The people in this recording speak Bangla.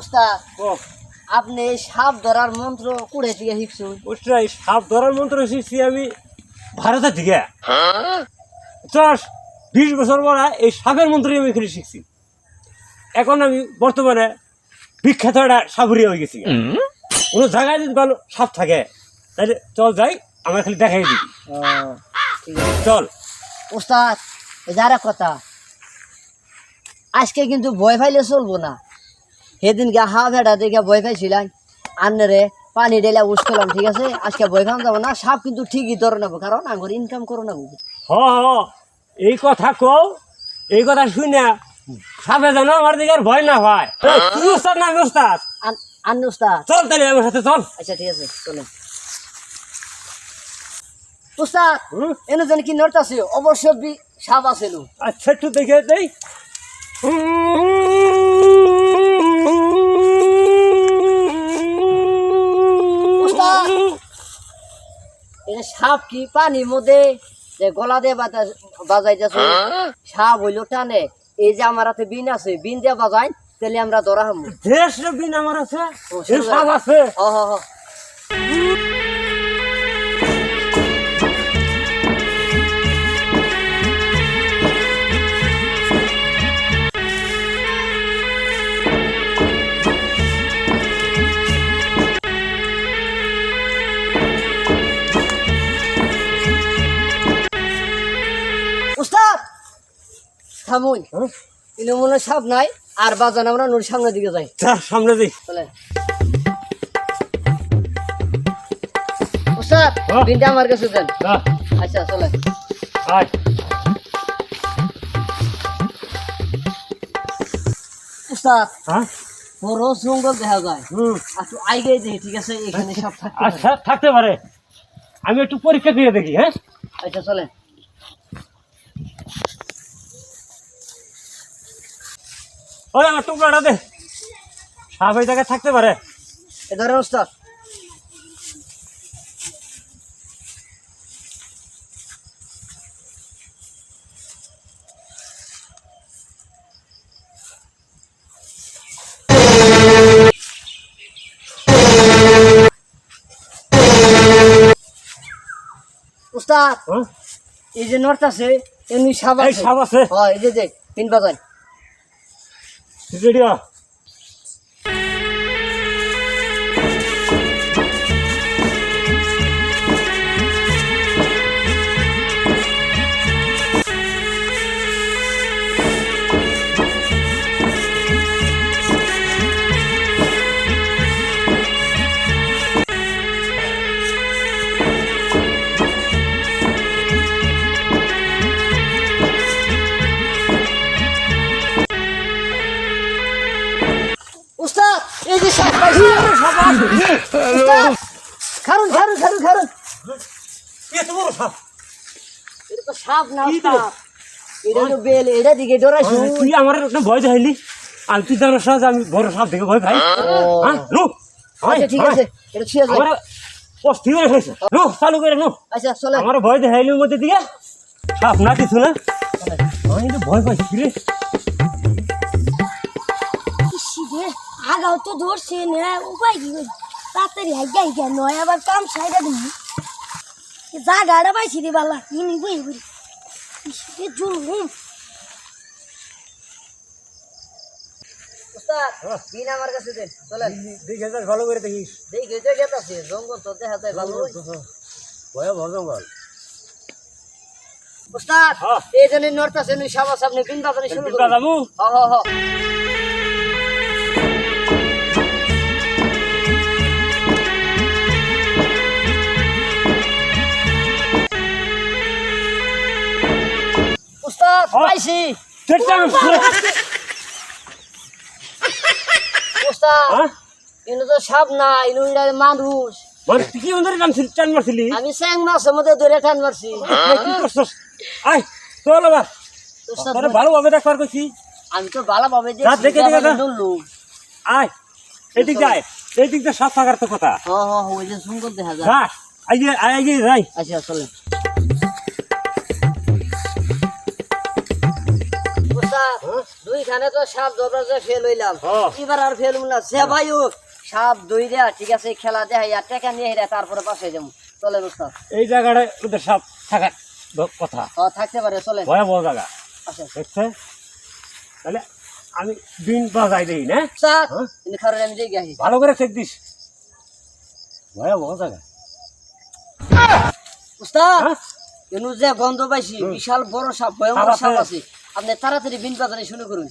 উস্তাদ আপনি এই সাপ ধরার মন্ত্র কুড়ে থেকে শিখছুন? ওটা এই সাপ ধরার মন্ত্র শিখছি আমি ভারতের থেকে দশ বিশ বছর পরে এই সাপের মন্ত্রই আমি এখানে শিখছি। এখন আমি বর্তমানে বিখ্যাত একটা সাপুরিয়া হয়ে গেছি। কোনো জায়গায় যদি ভালো সাপ থাকে তাহলে চল যাই আমার খালি দেখাই দিবি। ঠিক আছে। চল। উস্তাদ এই যারা কথা আজকে কিন্তু ভয় ফাইলে চলবো না। সেদিনকে হা ভেড়া দেখে ভয় পাইছিলাম। আন্নারে পানি ঢেলে উস করলাম ঠিক আছে? আজকে ভয় খাওয়া যাব না সাপ কিন্তু ঠিকই ধরে নেব কারণ আমার ইনকাম করো না হ হ এই কথা কও এই কথা শুনে সাপে যেন আমার দিকে ভয় না হয়। এই, তুই ওস্তাদ না আমি ওস্তাদ? আন্ন উস্তাদ চল তাহলে আমার সাথে চল। আচ্ছা ঠিক আছে চলেন উস্তাদ হুম? এনে যেন কি নড়তাছে অবশ্য সাপ আছে। আচ্ছা একটু দেখে দেই। উস্তাদ এটা সাপ কি পানি মধ্যে যে গলা দিয়ে বাজা বাজাইতেছে। সাপ হইল টানে। এই যে আমার হাতে বিন আছে বিন দিয়ে বাজাই তাহলে আমরা ধরা হামু। বিন আমার আছে। সাপ। আছে। থামুন হ্যাঁ? ইনো মনে সাপ নাই আর বাজান আমরা নদীর সামনের দিকে যাই। সামনে চলে উস্তাদ হ্যাঁ। বিনটা আমার কাছে দেন। আচ্ছা চলে আয়। হ্যাঁ? বড় জঙ্গল দেখা যায়। হুম। একটু আইগে দেখি ঠিক আছে? এখানে সব থাকতে আচ্ছা থাকতে পারে। আমি একটু পরীক্ষা দিয়ে দেখি হ্যাঁ? আচ্ছা চলে ওই আমার টুকরাটা দে। সাপ এই জায়গায় থাকতে পারে। এ ধরেন উস্তাদ উস্তাদ এই যে নর্থ আছে এমনি সাপ আছে? সাপ আছে। হ্যাঁ এই যে দেখ তিন বাজান রেডি হ। উস্তাদ এই যে সাপ পাইছি। উস্তাদ খারুন খারুন খারুন খারুন। এত বড় সাপ? এটা তো সাপ না? উস্তাদ এটা তো বেল এটা দিকে ডরাইছো তুই আমার একটা ভয় দেখাইলি? আর তুই জানার সাথে আমি বড় সাপ দেখে ভয় ভাই হ্যাঁ নো আচ্ছা ঠিক আছে। এটা ঠিক আছে। আমার অস্থির হয়ে গেছে। নো চালু করে নো আচ্ছা চলে। আমার ভয় দেখাইলি মধ্যে দিকে? সাপ না কিছু না? আমি তো ভয় পাইছি রে। আগাও তো ধরছে না উপায় কি তাড়াতাড়ি হাইগা হাইগা নয় আবার কাম সাইডা দিই জাগাটা পাইছি রে বালা নিব এবারে ইসিরে জুলুম উস্তাদ বিন আমার কাছে দেন চলে দেখে যাস ভালো করে দেখিস। দেখি তো গেতাছে জঙ্গল তো দেখা যায় ভালো। ভয় ভর জঙ্গল। উস্তাদ হ্যাঁ। এই জন্য নর্থ আছে নুই সামনে বিন বাজারে শুরু করুন হ হ হ। উস্তাদ হ্যাঁ। পাইছি চেষ্টা উস্তাদ হ্যাঁ এনে তো সাপ না ইনু ইরা মানুষ তুই কি ওদের টান টান মারছিলি? আমি স্যাং মাছের মধ্যে ধরে টান মারছি। কি করছস? আয় চল আবার উস্তাদ, তোরে ভালোভাবে ডাক্তার কইছি। আমি তো ভালো রাত দেখে আয় এদিক যায় এদিক দিয়ে সাপ থাকার তো কথা। হ হ হ, ওই যে সুন্দর দেখা যায়। যা আইগে আইগে যাই আচ্ছা চলে দুইখানে তো সাপ দরজা ফেল হইলাম। এবার আর ফেল না। সে ভাই সাপ দুই দেয়া ঠিক আছে খেলা দেয়া আর টাকা নিয়ে তারপরে পাশে যাব। উস্তাদ এই ওদের সব থাকার কথা। থাকতে পারে ভয়াবহ জায়গা। আসেন। দেখছে? তাহলে আমি দিন বাজাই দিই না? হ্যাঁ? ভালো করে চেক দিস। ভয়াবহ জায়গা। উস্তাদ হ্যাঁ? যে গন্ধ পাইছি বিশাল বড় সাপ ভয়ঙ্কর সাপ আছে। আপনি তাড়াতাড়ি বিন বাজারে শুরু করুন।